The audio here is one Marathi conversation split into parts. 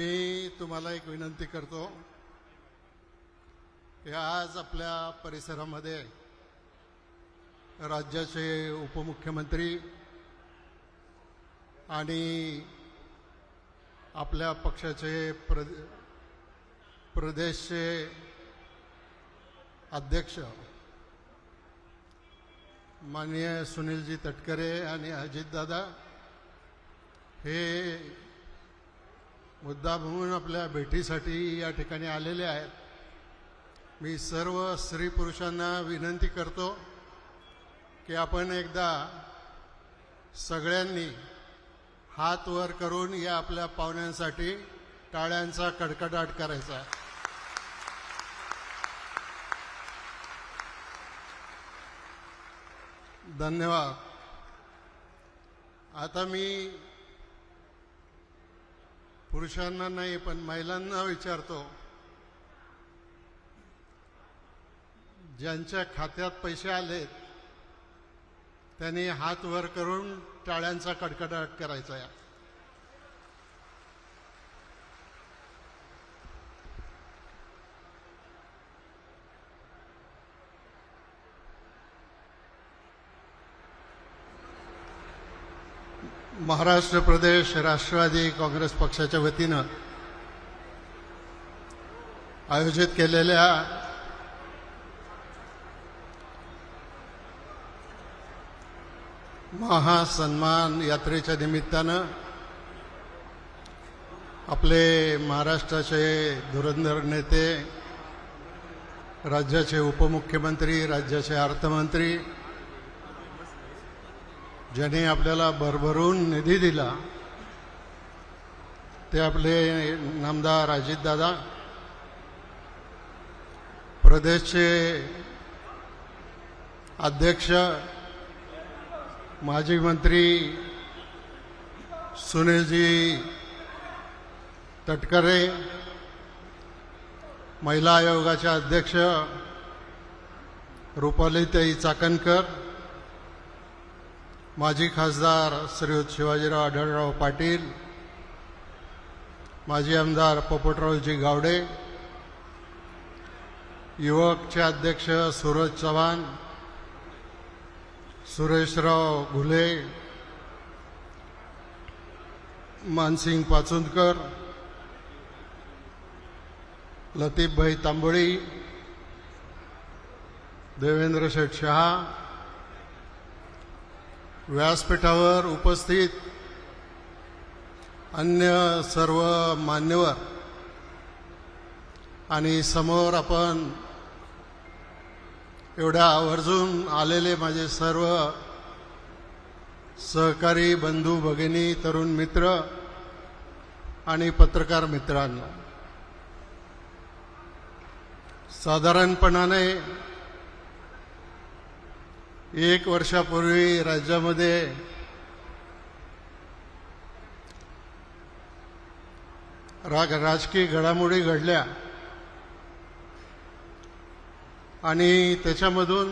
मी तुम्हाला एक विनंती करतो. की आज आपल्या परिसरामध्ये राज्याचे उपमुख्यमंत्री आणि आपल्या पक्षाचे प्र प्रदेशचे अध्यक्ष माननीय सुनीलजी तटकरे आणि अजितदादा हे मुद्दा म्हणून आपल्या भेटीसाठी या ठिकाणी आलेले आहेत. मी सर्व स्त्री पुरुषांना विनंती करतो की आपण एकदा सगळ्यांनी हात वर करून या आपल्या पाहुण्यांसाठी टाळ्यांचा कडकडाट करायचा. आहे धन्यवाद. आता मी पुरुषांना नाही पण महिलांना विचारतो. ज्यांच्या खात्यात पैसे आलेत त्यांनी हात वर करून टाळ्यांचा कडकडाट करायचा या महाराष्ट्र प्रदेश राष्ट्रवादी काँग्रेस पक्षाच्या वतीनं आयोजित केलेल्या महासन्मान यात्रेच्या निमित्तानं आपले महाराष्ट्राचे धुरंधर नेते राज्याचे उपमुख्यमंत्री राज्याचे अर्थमंत्री ज्याने आपल्याला भरभरून निधी दिला ते आपले नामदार अजितदादा प्रदेशचे अध्यक्ष माजी मंत्री सुनीलजी तटकरे महिला आयोगाच्या अध्यक्ष रुपालीताई चाकणकर माजी खासदार श्रीयुत शिवाजीराव आढळराव पाटील माजी आमदार पोपटरावजी गावडे युवकचे अध्यक्ष सूरज चव्हाण सुरेशराव घुले मानसिंग पाचुंदकर लतीफभाई तांबोळी देवेंद्र शेठ शहा व्यासपीठावर उपस्थित अन्य सर्व मान्यवर आणि समोर आपण एवढ्या आवर्जून आलेले माझे सर्व सहकारी बंधू भगिनी तरुण मित्र आणि पत्रकार मित्रांनो साधारणपणाने एक वर्षापूर्वी राज्यामध्ये राग राजकीय घडामोडी घडल्या. आणि त्याच्यामधून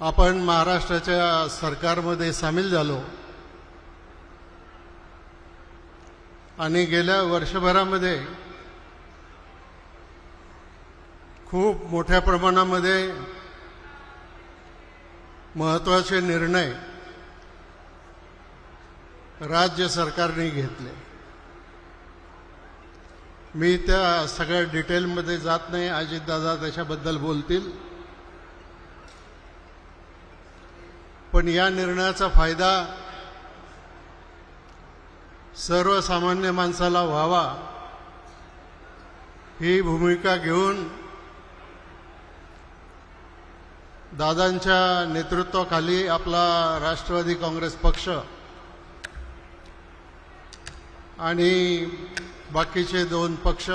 आपण महाराष्ट्राच्या सरकारमध्ये सामील झालो. आणि गेल्या वर्षभरामध्ये खूप मोठ्या प्रमाणामध्ये महत्त्वाचे निर्णय राज्य सरकारने घेतले. मी त्या सगळ्या डिटेलमध्ये जात नाही. अजितदादा त्याच्याबद्दल बोलतील. पण या निर्णयाचा फायदा सर्वसामान्य माणसाला व्हावा ही भूमिका घेऊन दादांच्या नेतृत्वाखाली आपला राष्ट्रवादी काँग्रेस पक्ष आणि बाकीचे दोन पक्ष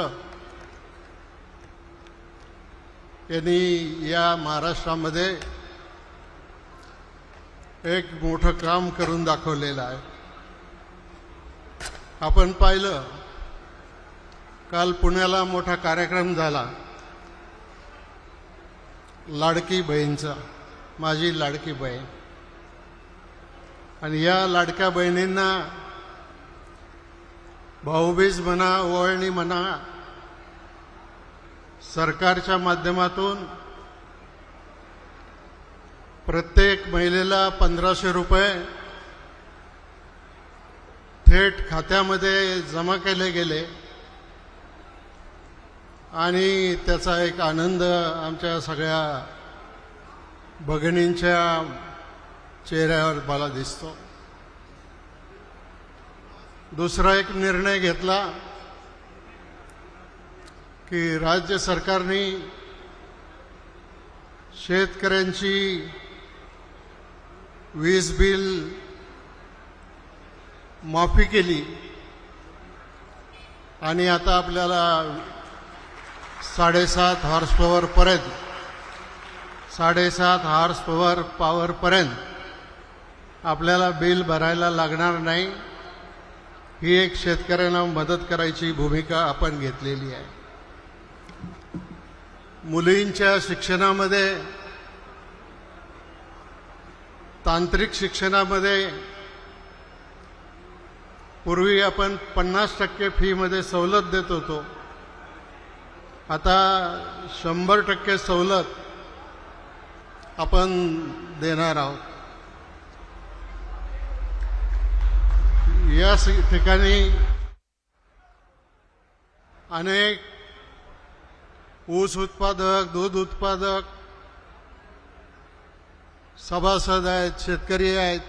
यांनी या महाराष्ट्रामध्ये एक मोठं काम करून दाखवलेलं आहे. आपण पाहिलं काल पुण्याला मोठा कार्यक्रम झाला. लाडकी बहीणचा माझी लाडकी बहीण. आणि या लाडक्या बहिणींना भाऊबीज म्हणा ओळणी म्हणा सरकारच्या माध्यमातून प्रत्येक महिलेला पंधराशे रुपये थेट खात्यामध्ये जमा केले गेले. आणि त्याचा एक आनंद आमच्या सगळ्या भगिनींच्या चेहऱ्यावर मला दिसतो. दुसरा एक निर्णय घेतला की राज्य सरकारने शेतकऱ्यांची वीज बिल माफी केली आणि आता आपल्याला साडेसात हॉर्स पॉवरपर्यंत साडेसात हॉर्स पॉवर पॉवरपर्यंत आपल्याला बिल भरायला लागणार नाही. ही एक शेतकऱ्यांना मदत करायची भूमिका आपण घेतलेली आहे. मुलींच्या शिक्षणामध्ये तांत्रिक शिक्षणामध्ये पूर्वी आपण पन्नास टक्के फीमध्ये सवलत देत होतो. आता शंभर टक्के सवलत आपण देणार आहोत. या ठिकाणी अनेक ऊस उत्पादक दूध उत्पादक सभासद आहेत शेतकरी आहेत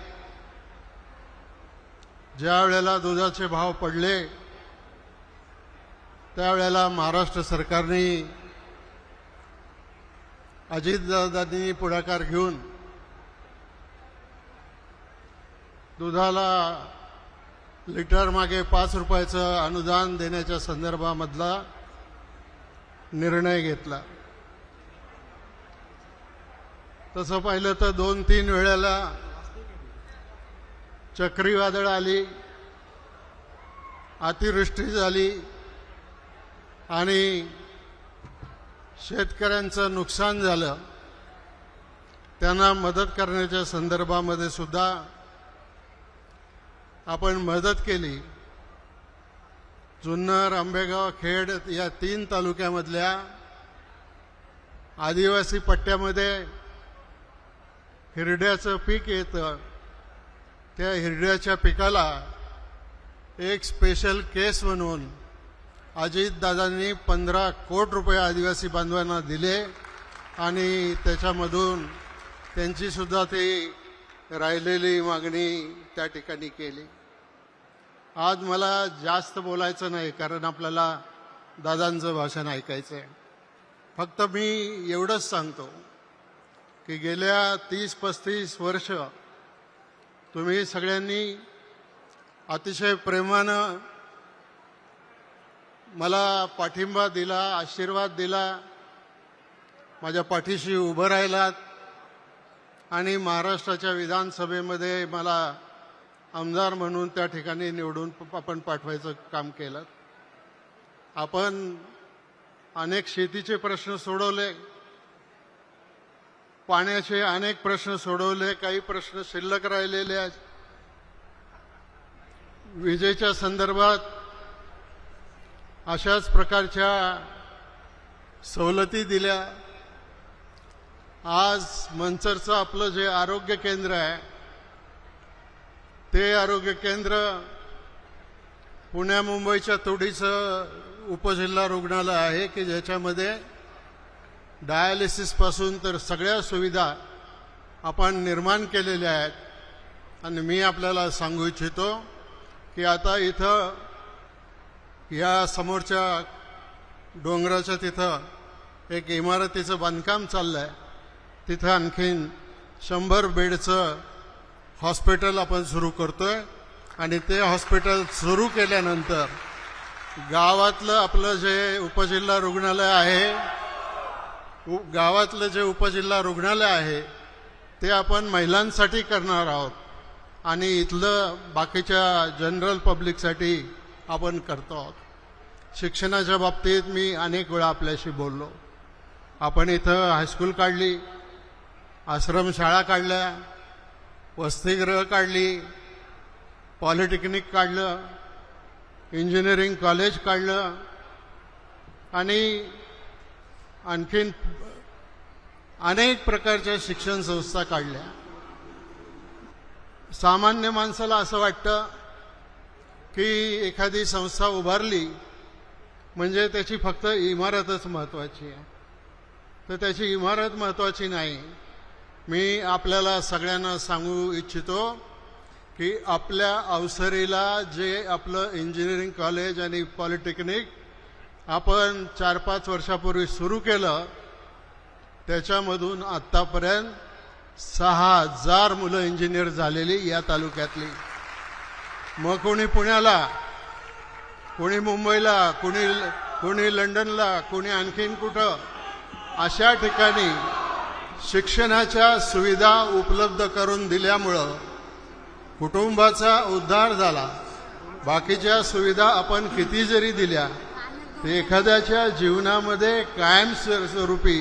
ज्या वेळेला दुधाचे भाव पडले त्यावेळेला महाराष्ट्र सरकारने अजितदादांनी पुढाकार घेऊन दुधाला लिटर मागे पाच रुपयाचं अनुदान देण्याच्या संदर्भामधला निर्णय घेतला. तसं पाहिलं तर दोन तीन वेळेला चक्रीवादळ आली अतिवृष्टी झाली आणि शेतकऱ्यांचं नुकसान झालं त्यांना मदत करण्याच्या संदर्भामध्ये सुद्धा आपण मदत केली. जुन्नर आंबेगाव खेड या तीन तालुक्यामधल्या आदिवासी पट्ट्यामध्ये हिरड्याचं पीक येतं. त्या हिरड्याच्या पिकाला एक स्पेशल केस म्हणून अजितदादांनी पंधरा कोट रुपये आदिवासी बांधवांना दिले आणि त्याच्यामधून त्यांचीसुद्धा ती राहिलेली मागणी त्या ठिकाणी केली. आज मला जास्त बोलायचं नाही कारण आपल्याला दादांचं भाषण ऐकायचं आहे. फक्त मी एवढंच सांगतो की गेल्या तीस पस्तीस वर्ष तुम्ही सगळ्यांनी अतिशय प्रेमानं मला पाठिंबा दिला आशीर्वाद दिला. माझ्या पाठीशी उभं राहिलात. आणि महाराष्ट्राच्या विधानसभेमध्ये मला आमदार म्हणून त्या ठिकाणी निवडून प- आपण पाठवायचं काम केलं. आपण अनेक शेतीचे प्रश्न सोडवले. पाण्याचे अनेक प्रश्न सोडवले. काही प्रश्न शिल्लक राहिलेले आहेत. विजेच्या संदर्भात अशाच प्रकारच्या सवलती दिल्या. आज मंचरचं आपलं जे आरोग्य केंद्र आहे ते आरोग्य केंद्र पुण्या मुंबईच्या तोडीचं उपजिल्हा रुग्णालय आहे की ज्याच्यामध्ये डायालिसिसपासून तर सगळ्या सुविधा आपण निर्माण केलेल्या आहेत. आणि मी आपल्याला सांगू इच्छितो की आता इथं या समोरच्या डोंगराच्या तिथं एक इमारतीचं बांधकाम चाललं आहे तिथं आणखीन शंभर बेडचं हॉस्पिटल आपण सुरू करतो आहे आणि ते हॉस्पिटल सुरू केल्यानंतर गावातलं आपलं जे उपजिल्हा रुग्णालय आहे उ- गावातलं जे उपजिल्हा रुग्णालय आहे ते आपण महिलांसाठी करणार आहोत. आणि इथलं बाकीच्या जनरल पब्लिकसाठी आपण करतो आहोत. शिक्षणाच्या बाबतीत मी अनेक वेळा आपल्याशी बोललो. आपण इथं हायस्कूल काढली आश्रमशाळा काढल्या वसतिगृह काढली पॉलिटेक्निक काढलं इंजिनिअरिंग कॉलेज काढलं आणि आणखीन अनेक प्रकारच्या शिक्षण संस्था काढल्या. सामान्य माणसाला असं वाटतं की एखादी संस्था उभारली म्हणजे त्याची फक्त इमारतच महत्त्वाची आहे. तर त्याची इमारत महत्त्वाची नाही. मी आपल्याला सगळ्यांना सांगू इच्छितो की आपल्या अवसरीला जे आपलं इंजिनिअरिंग कॉलेज आणि पॉलिटेक्निक आपण चार पाच वर्षापूर्वी सुरू केलं त्याच्यामधून आत्तापर्यंत सहा हजार मुलं इंजिनियर झालेली या तालुक्यातली. मग कोणी पुण्याला कोणी मुंबईला कोणी कोणी लंडनला कोणी आणखीन कुठं अशा ठिकाणी शिक्षणाच्या सुविधा उपलब्ध करून दिल्यामुळं कुटुंबाचा उद्धार झाला. बाकीच्या सुविधा आपण किती जरी दिल्या ते एखाद्याच्या जीवनामध्ये कायम स्वरूपी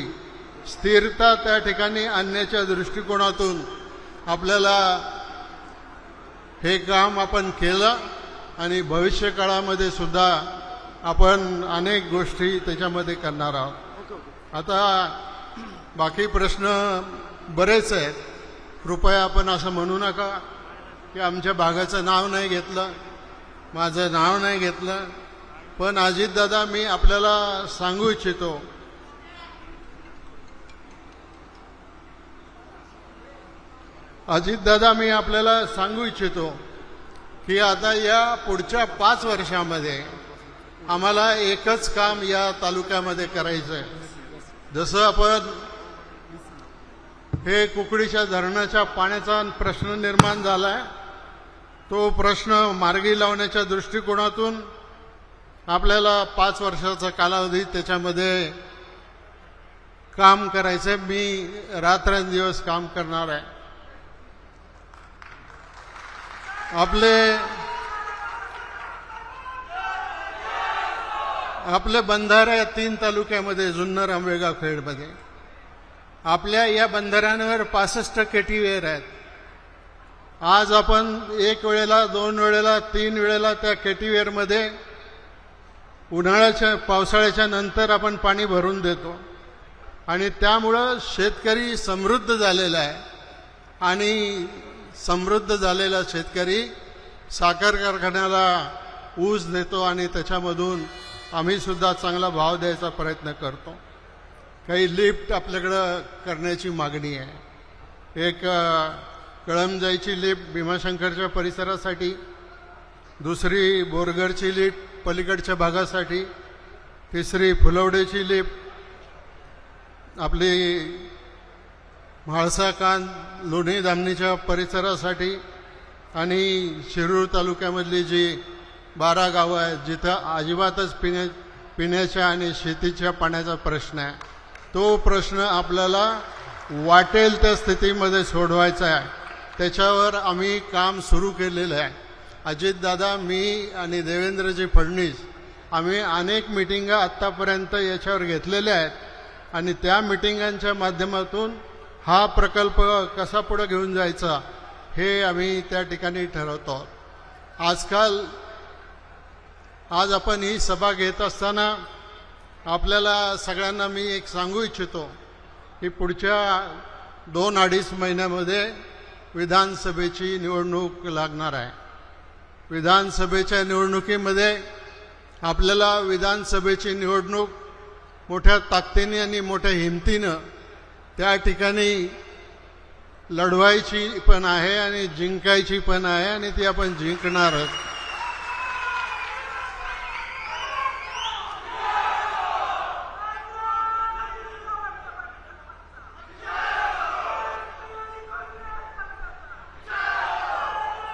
स्थिरता त्या ठिकाणी आणण्याच्या दृष्टिकोनातून आपल्याला हे काम आपण केलं आणि भविष्यकाळामध्ये सुद्धा आपण अनेक गोष्टी त्याच्यामध्ये करणार आहोत. आता बाकी प्रश्न बरेच आहेत. कृपया आपण असं म्हणू नका की आमच्या भागाचं नाव नाही घेतलं माझं नाव नाही घेतलं. पण अजितदादा मी आपल्याला सांगू इच्छितो अजितदादा मी आपल्याला सांगू इच्छितो की आता या पुढच्या पाच वर्षामध्ये आम्हाला एकच काम या तालुक्यामध्ये करायचं आहे जसं आपण हे कुकडीच्या धरणाच्या पाण्याचा प्रश्न निर्माण झाला आहे तो प्रश्न मार्गी लावण्याच्या दृष्टिकोनातून आपल्याला पाच वर्षाचा कालावधी त्याच्यामध्ये काम करायचं मी रात्रंदिवस काम करणार आहे. आपले आपले बंधारा या तीन तालुक्यामध्ये जुन्नर आंबेगाव खेडमध्ये. आपल्या या बंधाऱ्यांवर पासष्ट केटीवेर आहेत. आज आपण एक वेळेला दोन वेळेला तीन वेळेला त्या केटीवेअरमध्ये उन्हाळ्याच्या पावसाळ्याच्या नंतर आपण पाणी भरून देतो. आणि त्यामुळं शेतकरी समृद्ध झालेला आहे. आणि समृद्ध झालेला शेतकरी साखर कारखान्याला ऊस देतो आणि त्याच्यामधून आम्ही सुद्धा चांगला भाव द्यायचा प्रयत्न करतो. काही लिफ्ट आपल्याकडं करण्याची मागणी आहे. एक कळमजाईची लिफ्ट भीमाशंकरच्या परिसरासाठी दुसरी बोरगडची लिफ्ट पलीकडच्या भागासाठी तिसरी फुलवडेची लिफ्ट आपली म्हाळसा कान लोणी धामणीच्या परिसरासाठी आणि शिरूर तालुक्यामधली जी बारा गावं आहेत जिथं अजिबातच पिण्या पिण्याच्या आणि शेतीच्या पाण्याचा प्रश्न आहे. तो प्रश्न आपल्याला वाटेल त्या स्थितीमध्ये सोडवायचा आहे. त्याच्यावर आम्ही काम सुरू केलेलं आहे. अजितदादा मी आणि देवेंद्रजी फडणीस आम्ही अनेक मिटिंगा आत्तापर्यंत याच्यावर घेतलेल्या आहेत. आणि त्या मिटिंगांच्या माध्यमातून हा प्रकल्प कसा पुढे घेऊन जायचा हे आम्ही त्या ठिकाणी ठरवतो. आजकाल आज आपण ही सभा घेत असताना आपल्याला सगळ्यांना मी एक सांगू इच्छितो की पुढच्या दोन अडीच महिन्यामध्ये विधानसभेची निवडणूक लागणार आहे. विधानसभेच्या निवडणुकीमध्ये आपल्याला विधानसभेची निवडणूक मोठ्या ताकदीने आणि मोठ्या हिमतीनं त्या ठिकाणी लढवायची पण आहे आणि जिंकायची पण आहे आणि ती आपण जिंकणारच.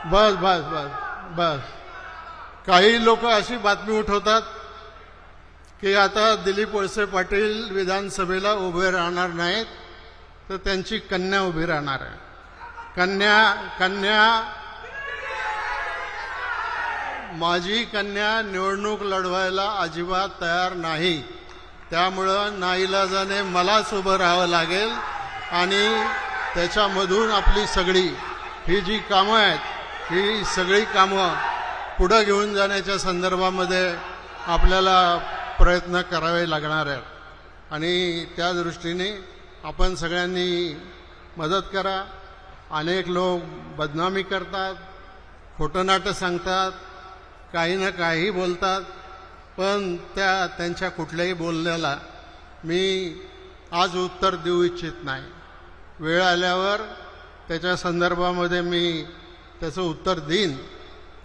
बस बस बस बस. काही लोक अशी बातमी उठवतात की आता दिलीप वळसे पाटील विधानसभेला उभे राहणार नाहीत. तर त्यांची कन्या उभी राहणार आहे. कन्या कन्या माझी कन्या निवडणूक लढवायला अजिबात तयार नाही. त्यामुळं नाईलाजाने मलाच उभं राहावं लागेल आणि त्याच्यामधून आपली सगळी ही जी कामं आहेत ही सगळी कामं पुढं घेऊन जाण्याच्या संदर्भामध्ये आपल्याला प्रयत्न करावे लागणार आहेत. आणि त्या दृष्टीने आपण सगळ्यांनी मदत करा. अनेक लोक बदनामी करतात खोटं नाटं सांगतात काही ना काही बोलतात पण त्या त्यांच्या कुठल्याही बोलण्याला मी आज उत्तर देऊ इच्छित नाही. वेळ आल्यावर त्याच्या संदर्भामध्ये मी त्याचं उत्तर देईन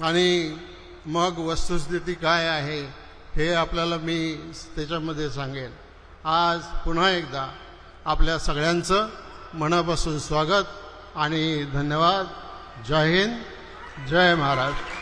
आणि मग वस्तुस्थिती काय आहे हे आपल्याला मी त्याच्यामध्ये सांगेन. आज पुन्हा एकदा आपल्या सगळ्यांचं मनापासून स्वागत आणि धन्यवाद. जय हिंद. जय महाराष्ट्र